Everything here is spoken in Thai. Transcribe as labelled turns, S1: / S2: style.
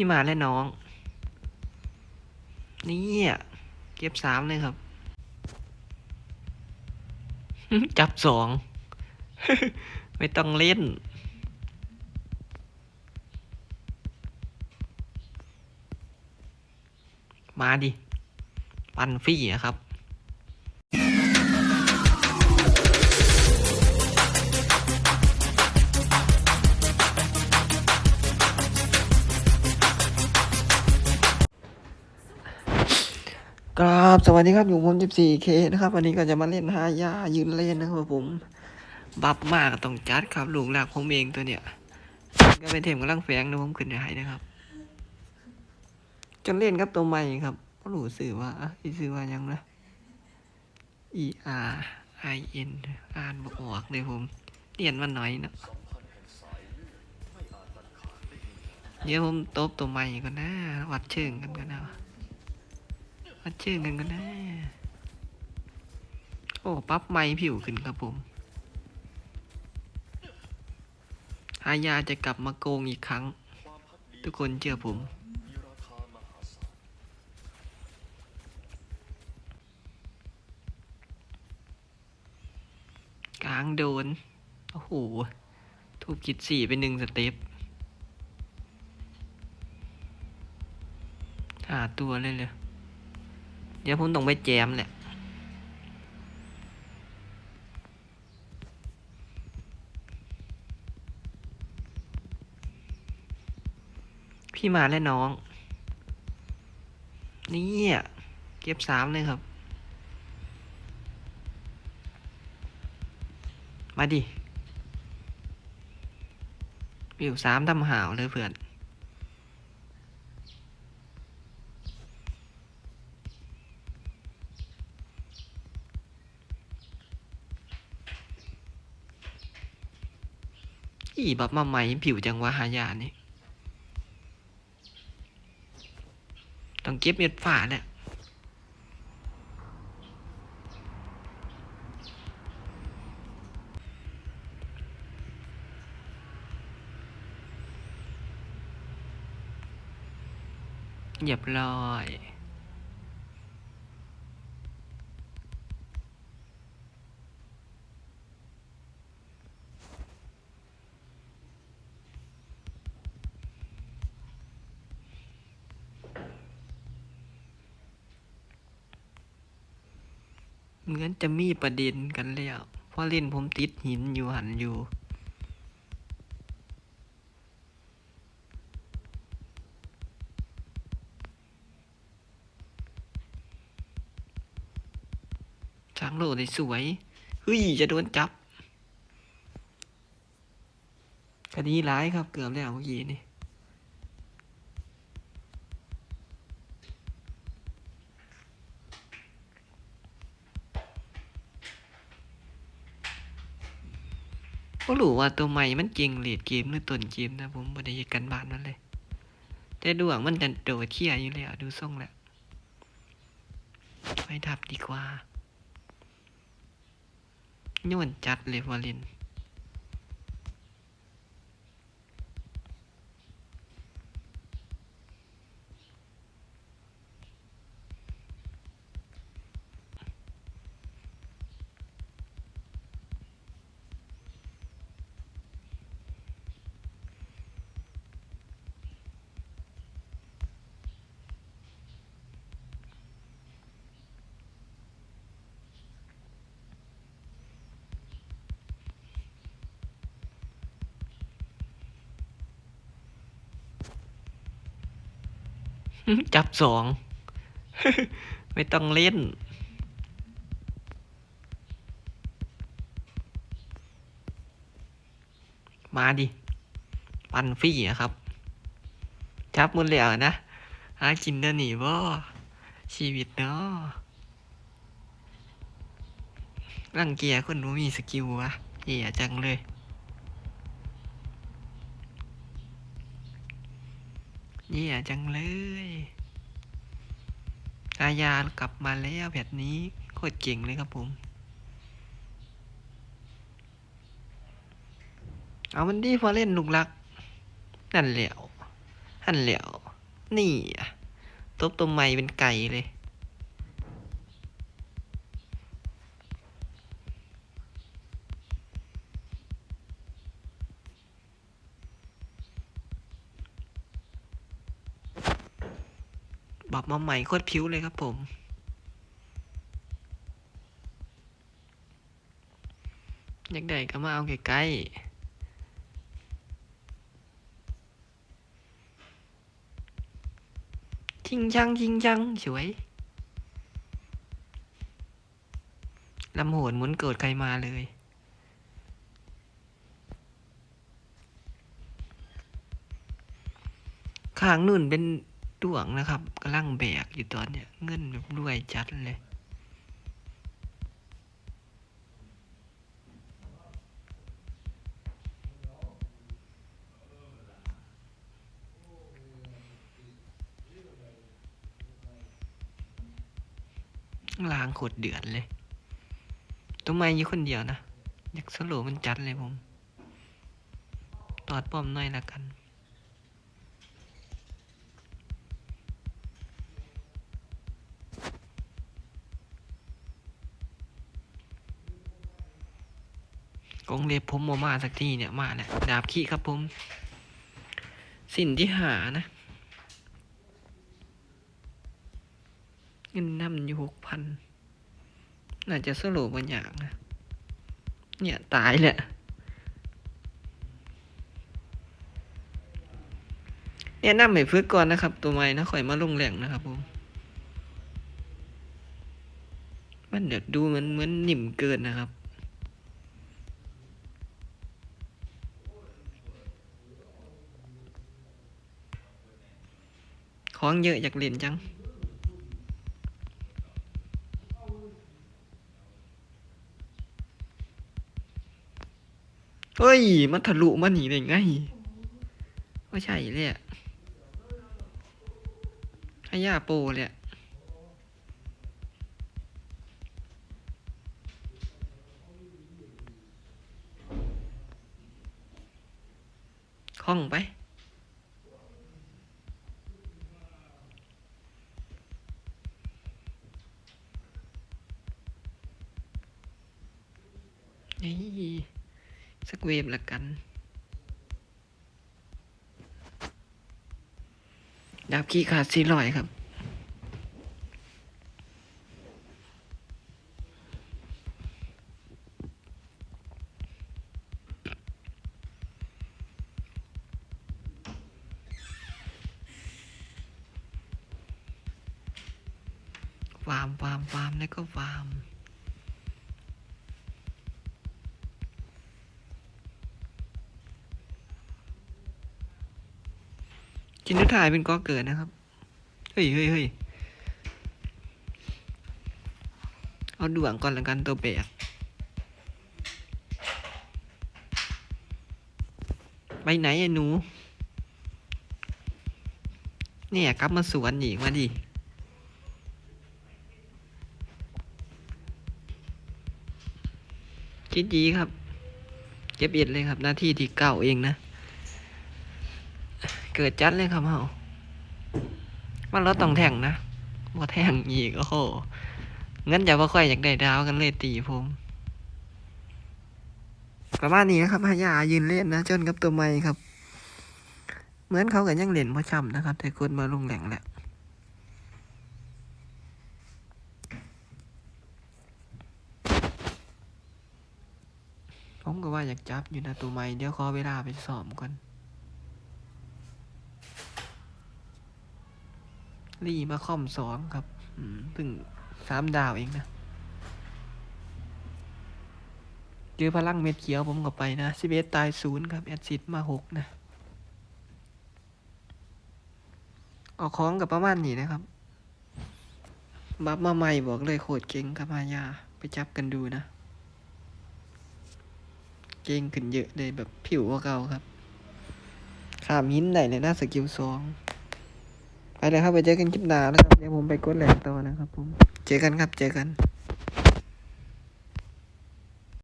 S1: พี่มาและน้อง นี่อะเก็บสามเลยครับ จับสอง ไม่ต้องเล่น มาดิ ปันฟี่นะครับ ครับสวัสดีครับอยู่ผม 14K นะครับ วันนี้ก็จะมาเล่นหายายืนเล่นนะครับผม บับมากต้องจัดครับลูกหลักผมเองตัวเนี้ยก็เป็นเทมกำลังแฝงนะผมขึ้นให้นะครับ จนเล่นครับตัวใหม่ครับก็รู้สื่อว่าอีสื่อว่ายังนะ E R I N อ่านบอกออกเลยผมเรียนมาหน่อยนะเดี๋ยวผมตบตัวใหม่ก่อนนะวัดเชิงกันก่อนนะ วัดเชิงกันก่อนนะโอ้ปั๊บไม้ผิวขึ้นครับผมหายาจะกลับมาโกงอีกครั้ง ทุกคนเชื่อผม กลางโดน โอ้โห ถูกกิดสี่เป็นหนึ่งสเต็ปหาตัวเลยเลย เดี๋ยวผมต้องไปแจมแหละพี่มาและน้อง นี่อะเก็บสามเลยครับ มาดิวิวสามทำหาวเลยเพื่อน อีบับมาใหม่ผิวจังวะหายานี่ต้องเก็บเม็ดฝาแหละเรียบร้อย เหมือนจะมีประเด็นกันแล้วเพราะเล่นผมติดหินอยู่หันอยู่ ช้างโลดสวย เฮ้ย จะโดนจับคดีร้ายครับเกือบแล้วเมื่อกี้นี่ ก็รู้ว่าตัวใหม่มันเก่งเลดเกมหรือต้นเกมนะผมบ่ได้เฮ็ดกันบ้านมันเลย แต่ดวงมันจะโดดเที่ยอยู่แล้วดูทรงแล้วไปทับดีกว่าโยนจัดเลยวอลิน จับสอง ไม่ต้องเล่น มาดิ ปันฟรี่อะครับ จับหมดแล้วนะ หากินได้หนีบ่ชีวิตเนาะรังเกียจคนรู้มีสกิลวะเหี้ยจังเลย เยี่ยจังเลยอาญากลับมาแล้วแบบนี้โคตรเก่งเลยครับผม เอามันดีพอเล่นลูกรัก นั่นเหล้วนั่นเหล้วนี่อะตบตัวใหม่เป็นไก่เลย บับมาใหม่โคตรผิวเลยครับผม อยากได้ก็มาเอาใกล้ๆจริงจังจริงจังสวยลำโหนหมุนเกิดใครมาเลย ข้างนู่นเป็น ดวงนะครับกำลังแบกอยู่ตอนเนี้ยเงินแบบรวยจัดเลยล้างโคตรเดือดเลยตัวไม้อยู่คนเดียวนะอยากสโลว์มันจัดเลยผม ตอดป้อมหน่อยละกัน กงเล็บผมโมมาสักทีเนี่ยมาเนี่ยดาบขี้ครับผม สิ่งที่หานะ เงินนำอยู่หกพันน่าจะสโลว์บางอย่างนะ เนี่ย ตายแหละเนี่ยนำให้ฝึกก่อนนะครับ ตัวใหม่นะข่อยมาลงแหล่งนะครับผม มันเดี๋ยวดูมันเหมือนนิ่มเกินนะครับ ของเยอะอยากเล่นจังเฮ้ย มันทะลุมาหนีได้ไงไม่ใช่เลยอะให้ย่าโปเลยอะคล่องไป เวฟละกัน ดาบขี้ขาดสี่ร้อยครับฟาร์มฟาร์มฟาร์มแล้วก็ฟาร์ม จินทุถ่ายเป็นก็เกิดนะครับ เฮ้ยเฮ้ยเฮ้ยเอาด่วงก่อนละกันตัวแบกไปไหนอะหนู เนี่ยกลับมาสวนอีกมาดิคิดดีครับ เก็บเอ็ดเลยครับ หน้าที่ที่เก้าเองนะ เกิดจัดเลยครับเฮามันเราต้องแท่งนะบ่แท่งอีกโอ้โหเงินจะบ่ค่อยอยากได้ดาวกันเลยตีผมประมาณนี้นะครับพญายืนเล่นนะจนกับตัวใหม่ครับ เหมือนเขากับยังเล่นพ่ช่ำนะครับ แต่คนมาลงแหล่งแหละผมก็ว่าอยากจับอยู่นะตัวใหม่เดี๋ยวขอเวลาไปสอบก่อน ลี่มาคอมสองครับอืมเพิ่งสามดาวเองนะเจอพลังเม็ดเขียวผมก็ไปนะสิเอ็ดตายศูนย์ครับ แอดซิดมาหกนะ ออกของกับประมาณนี้นะครับ บัฟมาใหม่บอกเลยโคตรเก่งครับฮายา ไปจับกันดูนะ เก่งขึ้นเยอะเลยแบบผิวกว่าเก่าครับขามหินได้เลยนะสกิลสอง ไปเลยครับไปเจอกันคลิปหน้านะครับ เดี๋ยวผมไปกดแหลกต่อนะครับผม เจอกันครับ เจอกัน